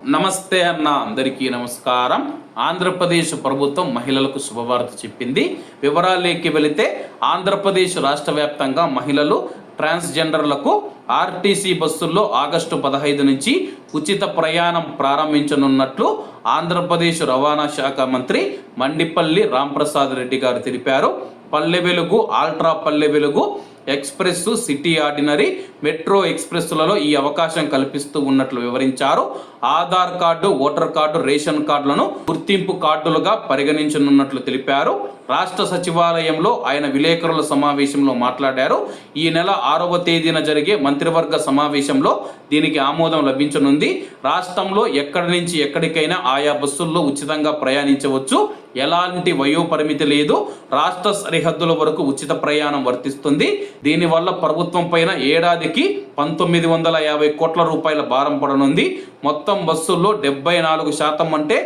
నమస్తే అన్న అందరికీ నమస్కారం. ఆంధ్రప్రదేశ్ ప్రభుత్వం మహిళలకు శుభవార్త చెప్పింది. వివరాలేకి వెళితే ఆంధ్రప్రదేశ్ రాష్ట్ర వ్యాప్తంగా మహిళలు ట్రాన్స్జెండర్లకు ఆర్టీసీ బస్సుల్లో ఆగస్టు పదహైదు నుంచి ఉచిత ప్రయాణం ప్రారంభించనున్నట్లు ఆంధ్రప్రదేశ్ రవాణా శాఖ మంత్రి మండిపల్లి రాంప్రసాద్ రెడ్డి గారు తెలిపారు. పల్లె Velugu ultra Palle Velugu express city ordinary metro ఎక్స్ప్రెస్లలో ఈ అవకాశం కల్పిస్తూ ఉన్నట్లు వివరించారు. Aadhaar card voter card ration కార్డులను గుర్తింపు కార్డులుగా పరిగణించనున్నట్లు తెలిపారు. రాష్ట్ర సచివాలయంలో ఆయన విలేకరుల సమావేశంలో మాట్లాడారు. ఈ నెల ఆరవ తేదీన జరిగే మంత్రివర్గ సమావేశంలో దీనికి ఆమోదం లభించనుంది. రాష్ట్రంలో ఎక్కడి నుంచి ఎక్కడికైనా ఆయా బస్సుల్లో ఉచితంగా ప్రయాణించవచ్చు. ఎలాంటి వయోపరిమితి లేదు. రాష్ట్ర సరిహద్దుల వరకు ఉచిత ప్రయాణం వర్తిస్తుంది. దీనివల్ల ప్రభుత్వం పైన ఏడాదికి పంతొమ్మిది వందల యాభై కోట్ల రూపాయల భారం పడనుంది. మొత్తం బస్సుల్లో డెబ్బై నాలుగు శాతం అంటే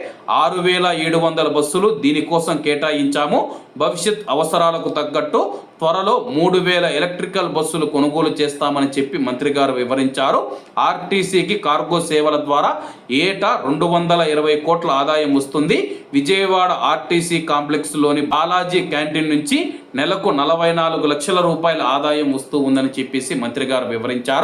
ఆరు వేల ఏడు వందల బస్సులు దీనికోసం కేటాయించాము. భవిష్యత్ అవసరాలకు తగ్గట్టు త్వరలో మూడు వేల ఎలక్ట్రికల్ బస్సులు కొనుగోలు చేస్తామని చెప్పి మంత్రి గారు వివరించారు. ఆర్టీసీకి కార్గో సేవల ద్వారా ఏటా రెండు వందల ఇరవై కోట్ల ఆదాయం వస్తుంది. విజయవాడ ఆర్టీసీ కాంప్లెక్స్లోని బాలాజీ క్యాంటీన్ నుంచి నెలకు నలభై నాలుగు లక్షల రూపాయల ఆదాయం వస్తూ ఉందని చెప్పేసి మంత్రి గారు వివరించారు.